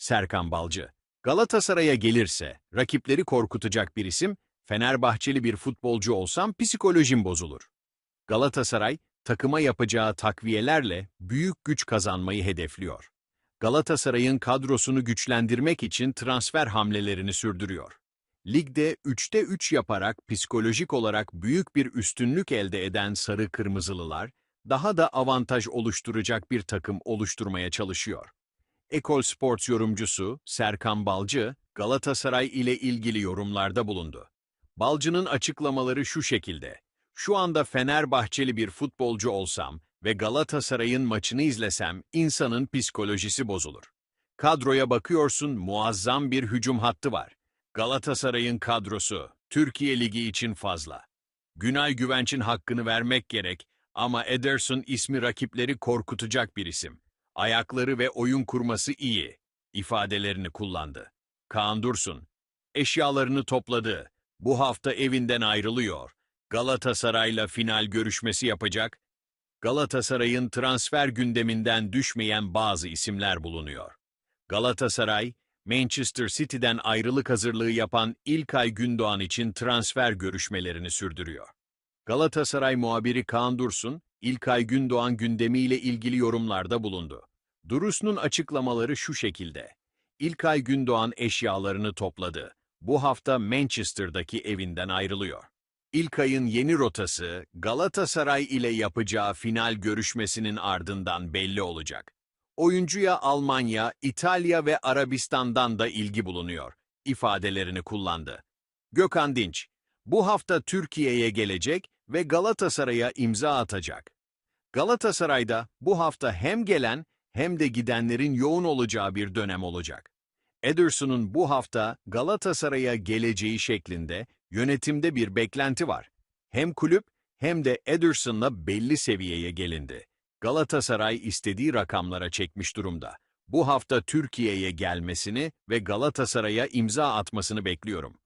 Serkan Balcı. Galatasaray'a gelirse rakipleri korkutacak bir isim, Fenerbahçeli bir futbolcu olsam psikolojim bozulur. Galatasaray, takıma yapacağı takviyelerle büyük güç kazanmayı hedefliyor. Galatasaray'ın kadrosunu güçlendirmek için transfer hamlelerini sürdürüyor. Ligde 3'te 3 yaparak psikolojik olarak büyük bir üstünlük elde eden Sarı Kırmızılılar, daha da avantaj oluşturacak bir takım oluşturmaya çalışıyor. Ekol Sports yorumcusu Serkan Balcı, Galatasaray ile ilgili yorumlarda bulundu. Balcı'nın açıklamaları şu şekilde. Şu anda Fenerbahçeli bir futbolcu olsam ve Galatasaray'ın maçını izlesem insanın psikolojisi bozulur. Kadroya bakıyorsun muazzam bir hücum hattı var. Galatasaray'ın kadrosu Türkiye Ligi için fazla. Günay Güvenç'in hakkını vermek gerek ama Ederson ismi rakipleri korkutacak bir isim. Ayakları ve oyun kurması iyi ifadelerini kullandı. Kaan Dursun, eşyalarını topladı. Bu hafta evinden ayrılıyor. Galatasaray'la final görüşmesi yapacak. Galatasaray'ın transfer gündeminden düşmeyen bazı isimler bulunuyor. Galatasaray, Manchester City'den ayrılık hazırlığı yapan İlkay Gündoğan için transfer görüşmelerini sürdürüyor. Galatasaray muhabiri Kaan Dursun, İlkay Gündoğan gündemiyle ilgili yorumlarda bulundu. Durus'un açıklamaları şu şekilde. İlkay Gündoğan eşyalarını topladı. Bu hafta Manchester'daki evinden ayrılıyor. İlkay'ın yeni rotası Galatasaray ile yapacağı final görüşmesinin ardından belli olacak. Oyuncuya Almanya, İtalya ve Arabistan'dan da ilgi bulunuyor, ifadelerini kullandı. Gökhan Dinç, bu hafta Türkiye'ye gelecek ve Galatasaray'a imza atacak. Galatasaray'da bu hafta hem gelen hem de gidenlerin yoğun olacağı bir dönem olacak. Ederson'un bu hafta Galatasaray'a geleceği şeklinde yönetimde bir beklenti var. Hem kulüp hem de Ederson'la belli seviyeye gelindi. Galatasaray istediği rakamlara çekmiş durumda. Bu hafta Türkiye'ye gelmesini ve Galatasaray'a imza atmasını bekliyorum.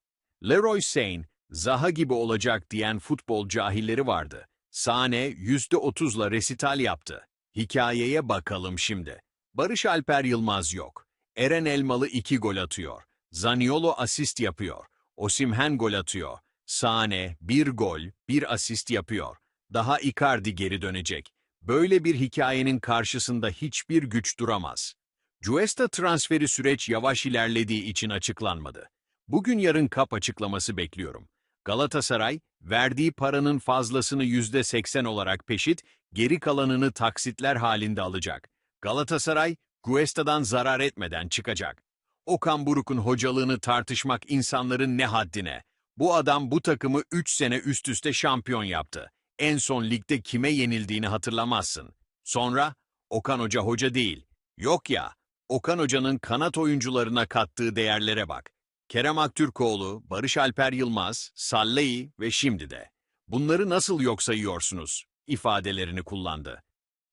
Leroy Sane, Zaha gibi olacak diyen futbol cahilleri vardı. Sane %30'la resital yaptı. Hikayeye bakalım şimdi. Barış Alper Yılmaz yok. Eren Elmalı 2 gol atıyor. Zaniolo asist yapıyor. Osimhen gol atıyor. Sane bir gol, bir asist yapıyor. Daha Icardi geri dönecek. Böyle bir hikayenin karşısında hiçbir güç duramaz. Cuesta transferi süreç yavaş ilerlediği için açıklanmadı. Bugün yarın kap açıklaması bekliyorum. Galatasaray, verdiği paranın fazlasını %80 olarak peşit, geri kalanını taksitler halinde alacak. Galatasaray, Guesta'dan zarar etmeden çıkacak. Okan Buruk'un hocalığını tartışmak insanların ne haddine. Bu adam bu takımı 3 sene üst üste şampiyon yaptı. En son ligde kime yenildiğini hatırlamazsın. Sonra, Okan Hoca hoca değil. Yok ya, Okan Hoca'nın kanat oyuncularına kattığı değerlere bak. Kerem Aktürkoğlu, Barış Alper Yılmaz, Sallai ve şimdi de. Bunları nasıl yok sayıyorsunuz? ifadelerini kullandı.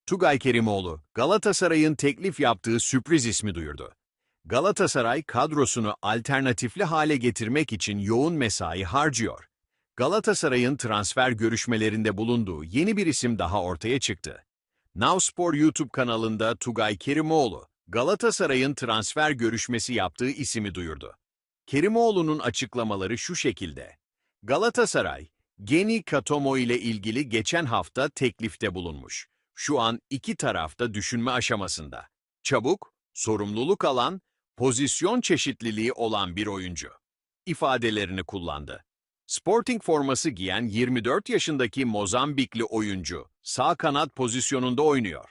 Tugay Kerimoğlu, Galatasaray'ın teklif yaptığı sürpriz ismi duyurdu. Galatasaray kadrosunu alternatifli hale getirmek için yoğun mesai harcıyor. Galatasaray'ın transfer görüşmelerinde bulunduğu yeni bir isim daha ortaya çıktı. Nowspor YouTube kanalında Tugay Kerimoğlu, Galatasaray'ın transfer görüşmesi yaptığı ismi duyurdu. Kerimoğlu'nun açıklamaları şu şekilde. Galatasaray, Geni Katomo ile ilgili geçen hafta teklifte bulunmuş. Şu an iki tarafta düşünme aşamasında. Çabuk, sorumluluk alan, pozisyon çeşitliliği olan bir oyuncu. ifadelerini kullandı. Sporting forması giyen 24 yaşındaki Mozambikli oyuncu sağ kanat pozisyonunda oynuyor.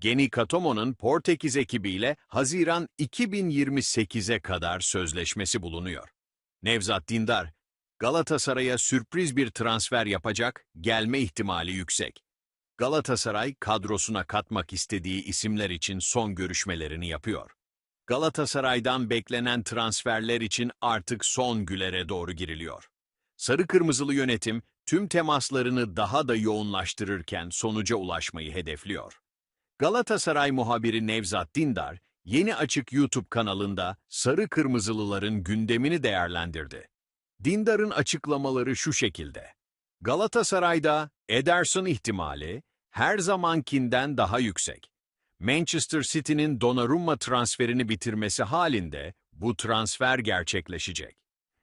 Geni Katomo'nun Portekiz ekibiyle Haziran 2028'e kadar sözleşmesi bulunuyor. Nevzat Dindar, Galatasaray'a sürpriz bir transfer yapacak, gelme ihtimali yüksek. Galatasaray kadrosuna katmak istediği isimler için son görüşmelerini yapıyor. Galatasaray'dan beklenen transferler için artık son gülere doğru giriliyor. Sarı Kırmızılı yönetim tüm temaslarını daha da yoğunlaştırırken sonuca ulaşmayı hedefliyor. Galatasaray muhabiri Nevzat Dindar, Yeni Açık YouTube kanalında Sarı Kırmızılıların gündemini değerlendirdi. Dindar'ın açıklamaları şu şekilde. Galatasaray'da Ederson ihtimali her zamankinden daha yüksek. Manchester City'nin Donnarumma transferini bitirmesi halinde bu transfer gerçekleşecek.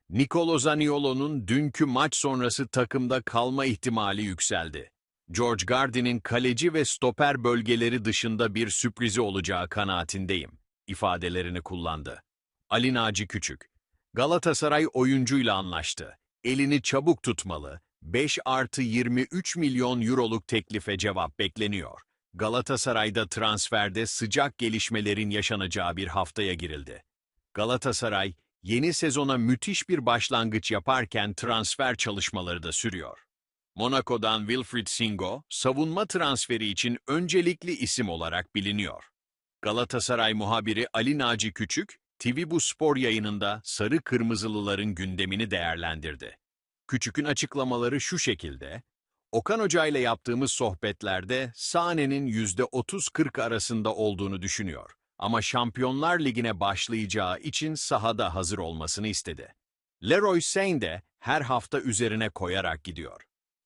Nicolo Zaniolo'nun dünkü maç sonrası takımda kalma ihtimali yükseldi. George Gardy'nin kaleci ve stoper bölgeleri dışında bir sürprizi olacağı kanaatindeyim, ifadelerini kullandı. Ali Naci Küçük, Galatasaray oyuncuyla anlaştı. Elini çabuk tutmalı, 5 artı 23 milyon euroluk teklife cevap bekleniyor. Galatasaray'da transferde sıcak gelişmelerin yaşanacağı bir haftaya girildi. Galatasaray, yeni sezona müthiş bir başlangıç yaparken transfer çalışmaları da sürüyor. Monaco'dan Wilfried Singo, savunma transferi için öncelikli isim olarak biliniyor. Galatasaray muhabiri Ali Naci Küçük, TV Bu Spor yayınında Sarı Kırmızılıların gündemini değerlendirdi. Küçük'ün açıklamaları şu şekilde, Okan Hoca ile yaptığımız sohbetlerde Sane'nin %30-40 arasında olduğunu düşünüyor. Ama Şampiyonlar Ligi'ne başlayacağı için sahada hazır olmasını istedi. Leroy Sane de her hafta üzerine koyarak gidiyor.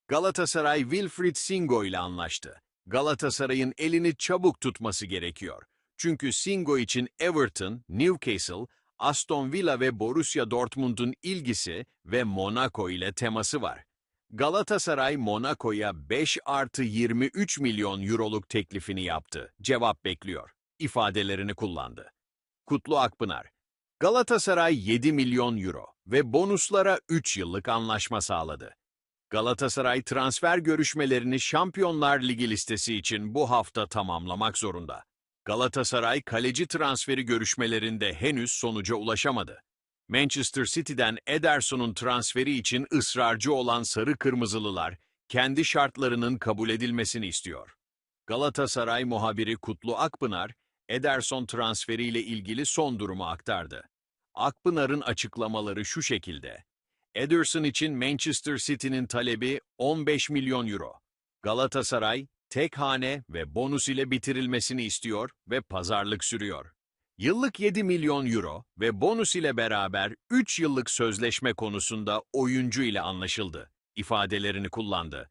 Galatasaray Wilfried Singo ile anlaştı. Galatasaray'ın elini çabuk tutması gerekiyor. Çünkü Singo için Everton, Newcastle, Aston Villa ve Borussia Dortmund'un ilgisi ve Monaco ile teması var. Galatasaray Monaco'ya 5 artı 23 milyon euroluk teklifini yaptı. Cevap bekliyor. ifadelerini kullandı. Kutlu Akpınar, Galatasaray 7 milyon euro ve bonuslara 3 yıllık anlaşma sağladı. Galatasaray transfer görüşmelerini Şampiyonlar Ligi listesi için bu hafta tamamlamak zorunda. Galatasaray kaleci transferi görüşmelerinde henüz sonuca ulaşamadı. Manchester City'den Ederson'un transferi için ısrarcı olan sarı kırmızılılar kendi şartlarının kabul edilmesini istiyor. Galatasaray muhabiri Kutlu Akpınar, Ederson transferiyle ilgili son durumu aktardı. Akpınar'ın açıklamaları şu şekilde. Ederson için Manchester City'nin talebi 15 milyon euro. Galatasaray, tek hane ve bonus ile bitirilmesini istiyor ve pazarlık sürüyor. Yıllık 7 milyon euro ve bonus ile beraber 3 yıllık sözleşme konusunda oyuncu ile anlaşıldı, ifadelerini kullandı.